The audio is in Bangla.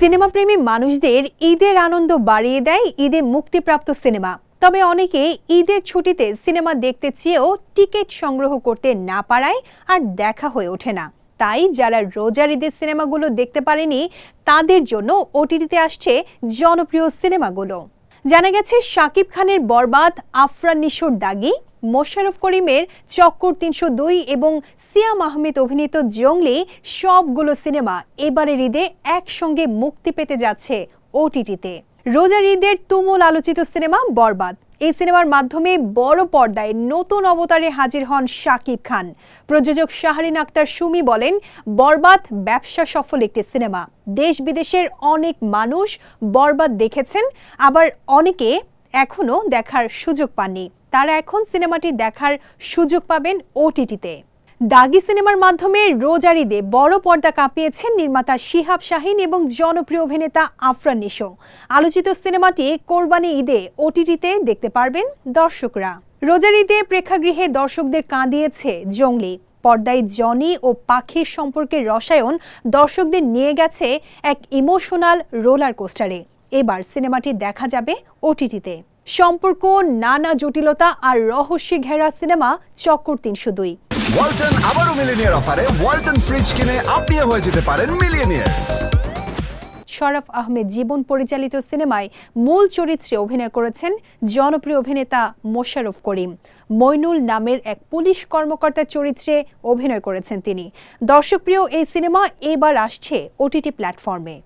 সিনেমাপ্রেমী মানুষদের ঈদের আনন্দ বাড়িয়ে দেয় ঈদে মুক্তিপ্রাপ্ত সিনেমা। তবে অনেকে ঈদের ছুটিতে সিনেমা দেখতে চেয়েও টিকিট সংগ্রহ করতে না পারায় আর দেখা হয়ে ওঠে না। তাই যারা রোজার ঈদের সিনেমাগুলো দেখতে পারেনি, তাদের জন্য ওটিটিতে আসছে জনপ্রিয় সিনেমাগুলো। জানা গেছে, শাকিব খানের বরবাদ, আফরান নিশোর দাগি মোশারফ করিমের চক্কর তিনশো দুই এবং সিয়াম আহমেদ অভিনীত জঙ্গলি সবগুলো সিনেমা এবারের ঈদে একসঙ্গে মুক্তি পেতে যাচ্ছে ওটিটিতে রোজার ঈদের তুমুল আলোচিত সিনেমা বরবাদ। এই সিনেমার মাধ্যমে বড় পর্দায় নতুন অবতারে হাজির হন শাকিব খান। প্রযোজক শাহরিন আক্তার সুমি বলেন, বরবাদ ব্যবসা সফল একটি সিনেমা। দেশ বিদেশের অনেক মানুষ বরবাদ দেখেছেন, আবার অনেকে এখনও দেখার সুযোগ পাননি। তারা এখন সিনেমাটি দেখার সুযোগ পাবেন ওটিটিতে। দাগি সিনেমার মাধ্যমে রোজার ঈদে বড় পর্দা কাঁপিয়েছেন নির্মাতা শিহাব শাহিন এবং জনপ্রিয় অভিনেতা আফরান নিশো। আলোচিত সিনেমাটি কোরবানি ঈদে ওটিটিতে দেখতে পারবেন দর্শকরা। রোজার ঈদে প্রেক্ষাগৃহে দর্শকদের কাঁদিয়েছে জঙ্গলি। পর্দায় জনি ও পাখির সম্পর্কের রসায়ন দর্শকদের নিয়ে গেছে এক ইমোশনাল রোলার কোস্টারে। এবার সিনেমাটি দেখা যাবে ওটিটিতে। সম্পর্ক, নানা জটিলতা আর রহস্যে ঘেরা সিনেমা চক্কর তিনশো দুই। ওয়ালটন আবারও মিলিনিয়ার অফারে ওয়ালটন ফ্রিজ কিনে আপনিও হয়ে যেতে পারেন মিলিয়নিয়ার। শরফ আহমেদ জীবন পরিচালিত সিনেমায় মূল চরিত্রে অভিনয় করেছেন জনপ্রিয় অভিনেতা মোশাররফ করিম। মইনুল নামের এক পুলিশ কর্মকর্তার চরিত্রে অভিনয় করেছেন তিনি। দর্শকপ্রিয় এই সিনেমা এবার আসছে ওটিটি প্ল্যাটফর্মে।